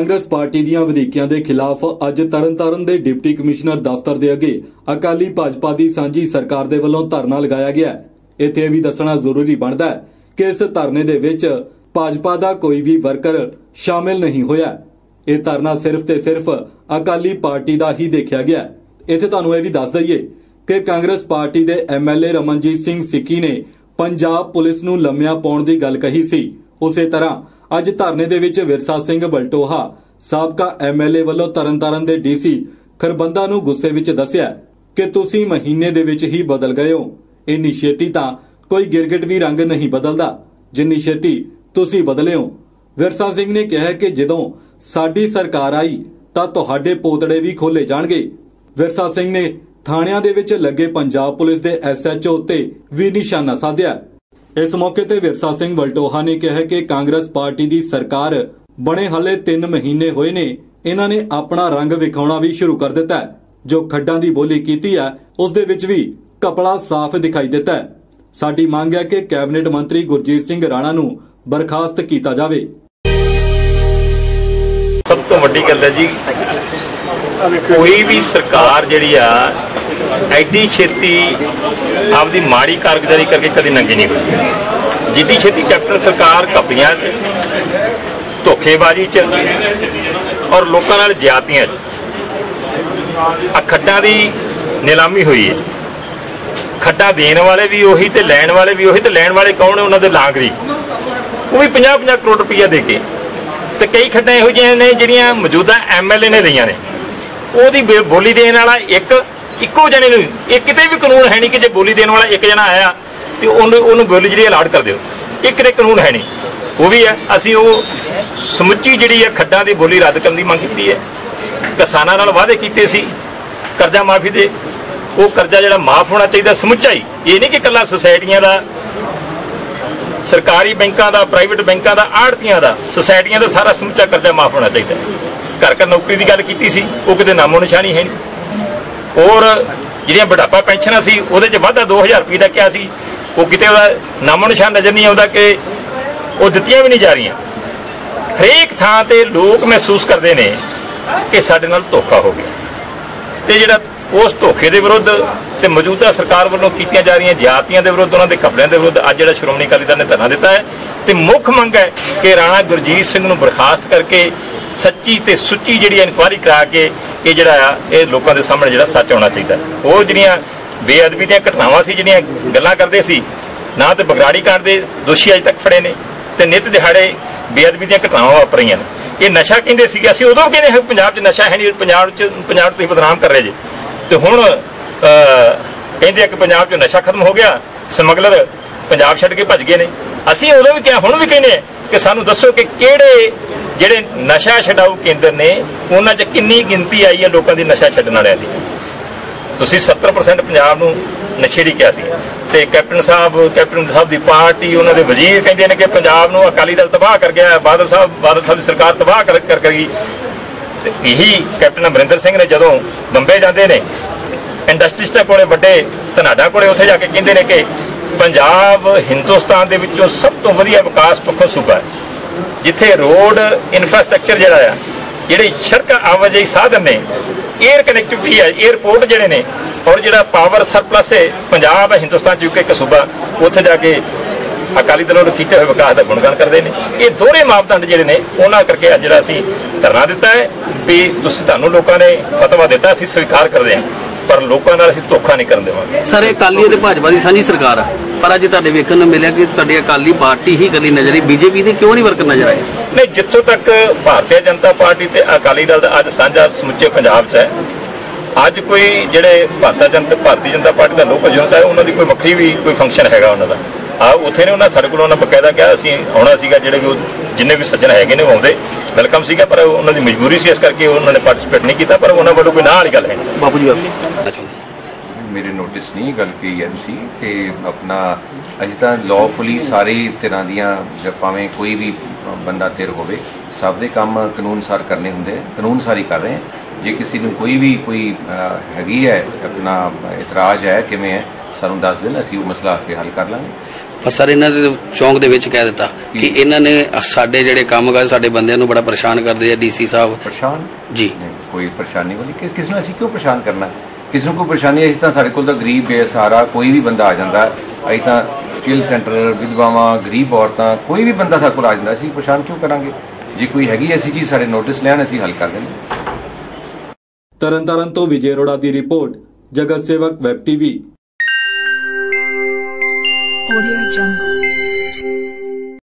Congress party ਦੀਆਂ ਵਧੀਕੀਆਂ ਦੇ ਖਿਲਾਫ ਅੱਜ ਤਰਨਤਾਰਨ ਦੇ ਡਿਪਟੀ ਕਮਿਸ਼ਨਰ ਦਫ਼ਤਰ ਦੇ ਅੱਗੇ ਅਕਾਲੀ ਭਾਜਪਾ ਦੀ ਸਾਂਝੀ ਸਰਕਾਰ ਦੇ ਵੱਲੋਂ ਧਰਨਾ ਲਗਾਇਆ ਗਿਆ ਇੱਥੇ ਇਹ ਵੀ ਦੱਸਣਾ ਜ਼ਰੂਰੀ ਬਣਦਾ ਹੈ ਕਿ ਇਸ ਧਰਨੇ ਦੇ ਵਿੱਚ ਭਾਜਪਾ ਦਾ ਕੋਈ ਵੀ ਵਰਕਰ ਸ਼ਾਮਿਲ ਨਹੀਂ ਹੋਇਆ। ਇਹ ਧਰਨਾ ਸਿਰਫ ਤੇ ਸਿਰਫ ਅਕਾਲੀ ਪਾਰਟੀ ਦਾ ਹੀ ਦੇਖਿਆ ਗਿਆ ਇੱਥੇ ਤੁਹਾਨੂੰ ਇਹ ਵੀ ਦੱਸ ਦਈਏ ਕਿ ਕਾਂਗਰਸ ਪਾਰਟੀ ਦੇ ਐਮਐਲਏ ਰਮਨਜੀਤ ਸਿੰਘ ਸਿੱਕੀ ਨੇ ਪੰਜਾਬ ਪੁਲਿਸ ਨੂੰ ਲੰਮਿਆ ਪਾਉਣ ਦੀ ਗੱਲ ਕਹੀ ਸੀ। ਉਸੇ ਤਰ੍ਹਾਂ ਅੱਜ ਧਰਨੇ ਦੇ ਵਿੱਚ ਵਿਰਸਾ ਸਿੰਘ ਬਲਟੋਹਾ, ਸਾਬਕਾ ਐਮਐਲਏ ਵੱਲੋਂ ਤਰਨਤਾਰਨ ਦੇ ਡੀਸੀ ਖਰਬੰਦਾ ਨੂੰ ਗੁੱਸੇ ਵਿੱਚ ਦੱਸਿਆ ਕਿ ਤੁਸੀਂ ਮਹੀਨੇ ਦੇ ਵਿੱਚ ਹੀ ਬਦਲ ਗਏ ਹੋ। ਇੰਨੀ ਛੇਤੀ ਤਾਂ ਕੋਈ ਗਿਰਗਿਟ ਵੀ ਰੰਗ ਨਹੀਂ ਬਦਲਦਾ, ਜਿੰਨੀ ਛੇਤੀ ਤੁਸੀਂ ਬਦਲੇ ਹੋ। ਵਿਰਸਾ ਸਿੰਘ ਨੇ ਕਿਹਾ ਕਿ ਜਦੋਂ ਸਾਡੀ ਸਰਕਾਰ ਆਈ ਤਾਂ ਤੁਹਾਡੇ ਪੋਤੜੇ ਵੀ ਖੋਲੇ ਜਾਣਗੇ। ਵਿਰਸਾ ਸਿੰਘ ਨੇ ਥਾਣਿਆਂ ਦੇ ਵਿੱਚ ਲੱਗੇ ਪੰਜਾਬ ਪੁਲਿਸ ਦੇ ਐਸਐਚਓ ਤੇ ਵੀ ਨਿਸ਼ਾਨਾ ਸਾਧਿਆ। ਇਸ ਮੌਕੇ ਤੇ ਵਿਰਸਾ ਸਿੰਘ ਵਲਟੋਹਾ ਨੇ ਕਿਹਾ ਕਿ ਕਾਂਗਰਸ ਪਾਰਟੀ ਦੀ ਸਰਕਾਰ ਬਣੇ ਹਲੇ 3 ਮਹੀਨੇ ਹੋਏ ਨੇ, ਇਹਨਾਂ ਨੇ ਆਪਣਾ ਰੰਗ ਵਿਖਾਉਣਾ ਵੀ ਸ਼ੁਰੂ ਕਰ ਦਿੱਤਾ ਜੋ ਖੱਡਾਂ ਦੀ ਬੋਲੀ ਕੀਤੀ ਹੈ, ਉਸ ਦੇ ਵਿੱਚ ਵੀ ਕਪੜਾ ਸਾਫ਼ ਦਿਖਾਈ ਦਿੱਤਾ ਸਾਡੀ ਮੰਗ ਹੈ ਕਿ ਕੈਬਨਿਟ ਮੰਤਰੀ ਗੁਰਜੀਤ ਸਿੰਘ ਰਾਣਾ ਨੂੰ ਬਰਖਾਸਤ ਕੀਤਾ ਜਾਵੇ। ਸਭ ਤੋਂ ਵੱਡੀ ਗੱਲ ਹੈ ਜੀ ਕੋਈ ਵੀ ਸਰਕਾਰ ਜਿਹੜੀ ਆ, ਐਡੀ ਛੇਤੀ ਆਪਦੀ ਮਾੜੀ ਕਾਰਗੁਜ਼ਾਰੀ ਕਰਕੇ ਕਦੀ ਨੰਗੀ ਨਹੀਂ ਹੋਈ ਜਿੱਡੀ ਛੇਤੀ ਕੈਪਟਨ ਸਰਕਾਰ ਕਪੜੀਆਂ 'ਚ, ਧੋਖੇਬਾਜ਼ੀ 'ਚ ਔਰ ਲੋਕਾਂ ਨਾਲ ਜ਼ਿਆਦਤੀਆਂ 'ਚ ਆ ਖੱਡਾਂ ਦੀ ਨਿਲਾਮੀ ਹੋਈ ਹੈ। ਖੱਡਾ ਦੇਣ ਵਾਲੇ ਵੀ ਉਹੀ ਤੇ ਲੈਣ ਵਾਲੇ ਵੀ ਉਹੀ ਤੇ ਲੈਣ ਵਾਲੇ ਕੌਣ ਨੇ ਉਹਨਾਂ ਦੇ ਲਾਂਗਰੀ? ਉਹ ਵੀ 50 50 ਕਰੋੜ ਰੁਪਈਆ ਦੇ ਕੇ। ਤੇ ਕਈ ਖੱਡਾਂ ਇਹੋ ਜਿਹੀਆਂ ਨੇ ਜਿਹੜੀਆਂ ਮੌਜੂਦਾ ਐਮਐਲਏ ਨੇ ਲਈਆਂ ਨੇ। ਉਹਦੀ ਬੇ- ਬੋਲੀ ਦੇਣ ਵਾਲਾ ਇੱਕ, ਇੱਕੋ ਜਣੇ ਨੂੰ, ਇਹ ਕਿਤੇ ਵੀ ਕਾਨੂੰਨ ਹੈ ਨਹੀਂ ਕਿ ਜੇ ਬੋਲੀ ਦੇਣ ਵਾਲਾ ਇੱਕ ਜਣਾ ਆਇਆ, ਤੇ ਉਹਨੂੰ ਉਹਨੂੰ ਬੋਲੀ ਜਿਹੜੀ ਅਲਾਟ ਕਰ ਦਿਓ। ਇਹ ਕਿਤੇ ਕਾਨੂੰਨ ਹੈ ਨਹੀਂ। ਉਹ ਵੀ ਹੈ, ਅਸੀਂ ਉਹ ਸਮੁੱਚੀ ਜਿਹੜੀ ਹੈ ਖੱਡਾਂ ਦੀ ਬੋਲੀ ਰੱਦ ਕਰਨ ਦੀ ਮੰਗ ਕੀਤੀ ਹੈ। ਕਿਸਾਨਾਂ ਨਾਲ ਵਾਅਦੇ ਕੀਤੇ ਸੀ, ਕਰਜ਼ਾ ਮਾਫੀ ਦੇ। ਉਹ ਕਰਜ਼ਾ ਜਿਹੜਾ ਮਾਫ ਹੋਣਾ ਚਾਹੀਦਾ, ਸਮੁੱਚਾ ਹੀ। ਇਹ ਨਹੀਂ ਕਿ ਇਕੱਲਾ ਸੁਸਾਇਟੀਆਂ ਦਾ, ਸਰਕਾਰੀ ਬੈਂਕਾਂ ਦਾ, ਪ੍ਰਾਈਵੇਟ ਬੈਂਕਾਂ ਦਾ, ਆੜਤੀਆਂ ਦਾ, ਸੁਸਾਇਟੀਆਂ ਦਾ ਸਾਰਾ ਸਮੁੱਚਾ ਕਰਜ਼ਾ ਮਾਫ ਹੋਣਾ ਚਾਹੀਦਾ ਘਰ ਘਰ ਨੌਕਰੀ ਦੀ ਗੱਲ ਕੀਤੀ ਸੀ, ਉਹ ਕਿਤੇ ਨਾਮੋ ਨਿਸ਼ਾਨੀ ਹੈ ਨਹੀਂ। ਔਰ ਜਿਹੜੀਆਂ ਬੁਢਾਪਾ ਪੈਨਸ਼ਨਾਂ ਸੀ, ਉਹਦੇ 'ਚ ਵਾਧਾ 2000 ਰੁਪਏ ਦਾ ਕਿਹਾ ਸੀ। ਉਹ ਕਿਤੇ ਉਹਦਾ ਨਾਮੋ ਨਿਸ਼ਾਨ ਨਜ਼ਰ ਨਹੀਂ ਆਉਂਦਾ ਕਿ ਉਹ ਦਿੱਤੀਆਂ ਵੀ ਨਹੀਂ ਜਾ ਰਹੀਆਂ। ਹਰੇਕ ਥਾਂ ਤੇ ਲੋਕ ਮਹਿਸੂਸ ਕਰਦੇ ਨੇ ਕਿ ਸਾਡੇ ਨਾਲ ਧੋਖਾ ਹੋ ਗਿਆ। ਤੇ ਜਿਹੜਾ ਉਸ ਧੋਖੇ ਦੇ ਵਿਰੁੱਧ ਤੇ ਮੌਜੂਦਾ ਸਰਕਾਰ ਵੱਲੋਂ ਕੀਤੀਆਂ ਜਾ ਰਹੀਆਂ ਜਾਤੀਆਂ ਦੇ ਵਿਰੁੱਧ, ਉਹਨਾਂ ਦੇ ਕਪੜਿਆਂ ਦੇ ਵਿਰੁੱਧ ਅੱਜ ਜਿਹੜਾ ਸ਼੍ਰੋਮਣੀ ਅਕਾਲੀ ਦਲ ਨੇ ਧਰਨਾ ਦਿੱਤਾ ਹੈ। ਤੇ ਮੁੱਖ ਮੰਗ ਹੈ ਕਿ ਰਾਣਾ ਗੁਰਜੀਤ ਸਿੰਘ ਨੂੰ ਬਰਖਾਸਤ ਕਰਕੇ ਸੱਚੀ ਤੇ ਸੁੱਚੀ ਜਿਹੜੀ ਇਨਕੁਆਇਰੀ ਕਰਾ ਕੇ ਇਹ ਜਿਹੜਾ ਆ ਇਹ ਲੋਕਾਂ ਦੇ ਸਾਹਮਣੇ ਜਿਹੜਾ ਸੱਚ ਆਉਣਾ ਚਾਹੀਦਾ ਉਹ ਜਿਹੜੀਆਂ ਬੇਅਦਬੀ ਦੀਆਂ ਘਟਨਾਵਾਂ ਸੀ, ਜਿਹੜੀਆਂ ਗੱਲਾਂ ਕਰਦੇ ਸੀ, ਨਾ ਤੇ ਬਗਰਾੜੀ ਕਾਂਡ ਦੇ ਦੋਸ਼ੀ ਅਜੇ ਤੱਕ ਫੜੇ ਨੇ ਤੇ ਨਿਤ ਦਿਹਾੜੇ ਬੇਅਦਬੀ ਦੀਆਂ ਘਟਨਾਵਾਂ ਵਾਪਰੀਆਂ ਨੇ। ਇਹ ਨਸ਼ਾ ਕਹਿੰਦੇ ਸੀਗੇ, ਅਸੀਂ ਉਦੋਂ ਕਹਿੰਦੇ ਹਾਂ ਪੰਜਾਬ 'ਚ ਨਸ਼ਾ ਹੈ ਨਹੀਂ, ਪੰਜਾਬ 'ਚ, ਪੰਜਾਬ ਤੁਸੀਂ ਬਦਨਾਮ ਕਰ ਰਹੇ ਜੇ। ਤੇ ਹੁਣ ਕਹਿੰਦੇ ਆ ਕਿ ਪੰਜਾਬ 'ਚ ਨਸ਼ਾ ਖਤਮ ਹੋ ਗਿਆ, ਸਮਗਲਰ ਪੰਜਾਬ ਛੱਡ ਕੇ ਭੱਜ ਗਏ ਨੇ। ਅਸੀਂ ਉਦੋਂ ਵੀ ਕਿਹਾ, ਹੁਣ ਵੀ ਕਹਿੰਦੇ ਕਿ ਸਾਨੂੰ ਦੱਸੋ ਕਿ ਕਿਹੜੇ ਜਿਹੜੇ ਨਸ਼ਾ ਛਡਾਊ ਕੇਂਦਰ ਨੇ, ਉਹਨਾਂ 'ਚ ਕਿੰਨੀ ਗਿਣਤੀ ਆਈ ਹੈ ਲੋਕਾਂ ਦੀ ਨਸ਼ਾ ਛੱਡਣ ਵਾਲਿਆਂ ਦੀ? ਤੁਸੀਂ 70% ਪੰਜਾਬ ਨੂੰ ਨਸ਼ੇ ਦੀ ਕਿਹਾ ਸੀ। ਤੇ ਕੈਪਟਨ ਸਾਹਿਬ ਕੈਪਟਨ ਸਾਹਿਬ ਦੀ ਪਾਰਟੀ, ਉਹਨਾਂ ਦੇ ਵਜ਼ੀਰ ਕਹਿੰਦੇ ਨੇ ਕਿ ਪੰਜਾਬ ਨੂੰ ਅਕਾਲੀ ਦਲ ਤਬਾਹ ਕਰ ਗਿਆ ਬਾਦਲ ਸਾਹਿਬ ਬਾਦਲ ਸਾਹਿਬ ਦੀ ਸਰਕਾਰ ਤਬਾਹ ਕਰ ਕਰ ਗਈ। ਤੇ ਇਹੀ ਕੈਪਟਨ ਅਮਰਿੰਦਰ ਸਿੰਘ ਨੇ ਜਦੋਂ ਬੰਬੇ ਜਾਂਦੇ ਨੇ, ਇੰਡਸਟਰੀਸਟਾਂ ਕੋਲੇ ਵੱਡੇ ਧਨਾਡਾ ਕੋਲੇ ਉੱਥੇ ਜਾ ਕੇ ਕਹਿੰਦੇ ਨੇ ਕਿ ਪੰਜਾਬ ਹਿੰਦੁਸਤਾਨ ਦੇ ਵਿੱਚੋਂ ਸਭ ਤੋਂ ਵਧੀਆ ਵਿਕਾਸ ਪੱਖੋਂ ਸੂਬਾ ਹੈ। ਜਿੱਥੇ ਰੋਡ ਇਨਫਰਾਸਟ੍ਰਕਚਰ ਜਿਹੜਾ ਆ, ਜਿਹੜੇ ਸੜਕ ਆਵਾਜਾਈ ਸਾਧਨ ਨੇ 에ਅਰ ਕਨੈਕਟੀਵਿਟੀ ਹੈ 에ਅਰਪੋਰਟ ਜਿਹੜੇ ਨੇ, ਔਰ ਜਿਹੜਾ ਪਾਵਰ ਸਰਪਲਸ ਹੈ, ਪੰਜਾਬ ਹੈ ਹਿੰਦੁਸਤਾਨ ਚ ਇੱਕ ਸੂਬਾ ਉੱਥੇ ਜਾ ਕੇ ਅਕਾਲੀ ਦਲ ਵੱਲੋਂ ਕੀਤੇ ਹੋਏ ਵਿਕਾਸ ਦਾ ਗੁਣਗਾਨ ਕਰਦੇ ਨੇ। ਇਹ ਦੋਹਰੇ ਮਾਪਦੰਡ ਜਿਹੜੇ ਨੇ, ਉਹਨਾਂ ਕਰਕੇ ਅੱਜ ਜਿਹੜਾ ਅਸੀਂ ਧਰਨਾ ਦਿੱਤਾ ਹੈ ਵੀ ਤੁਸੀਂ ਤੁਹਾਨੂੰ ਲੋਕਾਂ ਨੇ ਫਤਵਾ ਦਿੱਤਾ, ਅਸੀਂ ਸਵੀਕਾਰ ਕਰਦੇ ਹਾਂ, ਪਰ ਲੋਕਾਂ ਨਾਲ ਅਸੀਂ ਧੋਖਾ ਨਹੀਂ ਕਰਨ ਦੇਵਾਂਗੇ। ਸਰ, ਇਹ ਅਕਾਲੀ ਅਤੇ ਭਾਜਪਾ ਦੀ ਸਾਂਝੀ ਸਰਕਾਰ ਆ। ਪਰ ਅੱਜ ਤੁਹਾਡੇ ਵੇਖਣ ਨੂੰ ਮਿਲਿਆ ਕਿ ਤੁਹਾਡੀ ਅਕਾਲੀ ਪਾਰਟੀ ਹੀ ਇਕੱਲੀ ਨਜ਼ਰ ਆਈ। ਬੀਜੇਪੀ ਦੇ ਕਿਉਂ ਨਹੀਂ ਵਰਕਰ ਨਜ਼ਰ ਆਏ ਨਹੀਂ ਜਿੱਥੋਂ ਤੱਕ ਭਾਰਤੀ ਜਨਤਾ ਪਾਰਟੀ ਤੇ ਅਕਾਲੀ ਦਲ ਦਾ ਅੱਜ ਸਾਂਝਾ ਸਮੁੱਚੇ ਪੰਜਾਬ 'ਚ ਹੈ ਅੱਜ ਕੋਈ ਜਿਹੜੇ ਭਾਰਤੀ ਜਨਤਾ ਭਾਰਤੀ ਜਨਤਾ ਪਾਰਟੀ ਦਾ ਲੋਕ ਜਨਤਾ ਹੈ ਉਹਨਾਂ ਦੀ ਕੋਈ ਵੱਖਰੀ ਵੀ ਕੋਈ ਫੰਕਸ਼ਨ ਹੈਗਾ ਉਹਨਾਂ ਦਾ। ਆ ਉੱਥੇ ਨੇ ਉਹਨਾਂ ਸਾਡੇ ਕੋਲ ਉਹਨਾਂ ਬਕਾਇਦਾ ਕਿਹਾ ਅਸੀਂ ਆਉਣਾ ਸੀਗਾ ਜਿਹੜੇ ਵੀ ਉਹ ਜਿੰਨੇ ਵੀ ਸੱਜਣ ਹੈਗੇ ਨੇ ਉਹ ਆਉਂਦੇ ਵੈਲਕਮ ਸੀਗਾ ਪਰ ਉਹਨਾਂ ਦੀ ਮਜਬੂਰੀ ਸੀ ਇਸ ਕਰਕੇ ਉਹਨਾਂ ਨੇ ਪਾਰਟਿਸਿਪੇਟ ਨਹੀਂ ਕੀਤਾ ਪਰ ਉਹਨਾਂ ਵੱਲੋਂ ਕੋਈ ਨਾ ਵਾਲੀ ਗੱਲ ਹੈ। ਬਾਪੂ ਜੀ ਮੇਰੇ ਨੋਟਿਸ ਨਹੀਂ ਗੱਲ ਕੀ ਐਮ ਸੀ ਕਿ ਆਪਣਾ ਅਜੇ ਤਾਂ ਲਾਫੁਲੀ ਸਾਰੇ ਤਰ੍ਹਾਂ ਦੀਆਂ ਜਾਂ ਭਾਵੇਂ ਕੋਈ ਵੀ ਬੰਦਾ ਧਿਰ ਹੋਵੇ ਸਭ ਦੇ ਕੰਮ ਕਾਨੂੰਨ ਅਨੁਸਾਰ ਕਰਨੇ ਹੁੰਦੇ ਕਾਨੂੰਨ ਸਾਰੀ ਕਰ ਰਹੇ ਜੇ ਕਿਸੇ ਨੂੰ ਕੋਈ ਵੀ ਕੋਈ ਹੈਗੀ ਹੈ ਆਪਣਾ ਇਤਰਾਜ਼ ਹੈ ਕਿਵੇਂ ਹੈ ਸਾਨੂੰ ਦੱਸ ਦੇਣ ਅਸੀਂ ਉਹ ਮਸਲਾ ਆ ਕੇ ਹੱਲ ਕਰ ਲਾਂਗੇ। ਪਰ ਸਰ ਇਹਨਾਂ ਦੇ ਚੌਂਕ ਦੇ ਵਿੱਚ ਕਹਿ ਦਿੱਤਾ ਕਿ ਇਹਨਾਂ ਨੇ ਸਾਡੇ ਜਿਹੜੇ ਕੰਮਕਾਜ ਸਾਡੇ ਬੰਦਿਆਂ ਨੂੰ ਬੜਾ ਪਰੇਸ਼ਾਨ ਕਰਦੇ ਆ ਡੀਸੀ ਸਾਹਿਬ। ਪਰੇਸ਼ਾਨ? ਜੀ। ਕੋਈ ਪਰੇਸ਼ਾਨੀ ਵਾਲੀ ਕਿ ਕਿਸ ਨੂੰ ਅਸੀਂ ਕਿਉਂ ਪਰੇਸ਼ਾਨ ਕਰਨਾ? ਕਿਸ ਨੂੰ ਕੋਈ ਪਰੇਸ਼ਾਨੀ ਹੈ? ਤਾਂ ਸਾਡੇ ਕੋਲ ਤਾਂ ਗਰੀਬ ਬੇਸਹਾਰਾ ਕੋਈ ਵੀ ਬੰਦਾ ਆ ਜਾਂਦਾ। ਅਸੀਂ ਤਾਂ ਸਕਿੱਲ ਸੈਂਟਰ ਵਿਧਵਾਵਾਂ ਗਰੀਬ ਔਰਤਾਂ ਕੋਈ ਵੀ ਬੰਦਾ ਸਾਡੇ ਕੋਲ ਆ ਜਾਂਦਾ ਅਸੀਂ ਪਰੇਸ਼ਾਨ ਕਿਉਂ ਕਰਾਂਗੇ ਜੇ ਕੋਈ ਹੈਗੀ ਐਸੀ ਚੀਜ਼ ਸਾਡੇ ਨੋਟਿਸ ਲੈਣ ਅਸੀਂ ਹੱਲ ਕਰ ਦਿੰਦੇ ਤਰਨਤਾਰਨ ਤੋਂ ਵਿਜੇ ਅਰੋੜਾ ਦੀ ਰਿਪੋਰਟ ਜਗਤ ਸੇਵਕ ਵੈਬ ਟੀਵੀ Audio Jungle.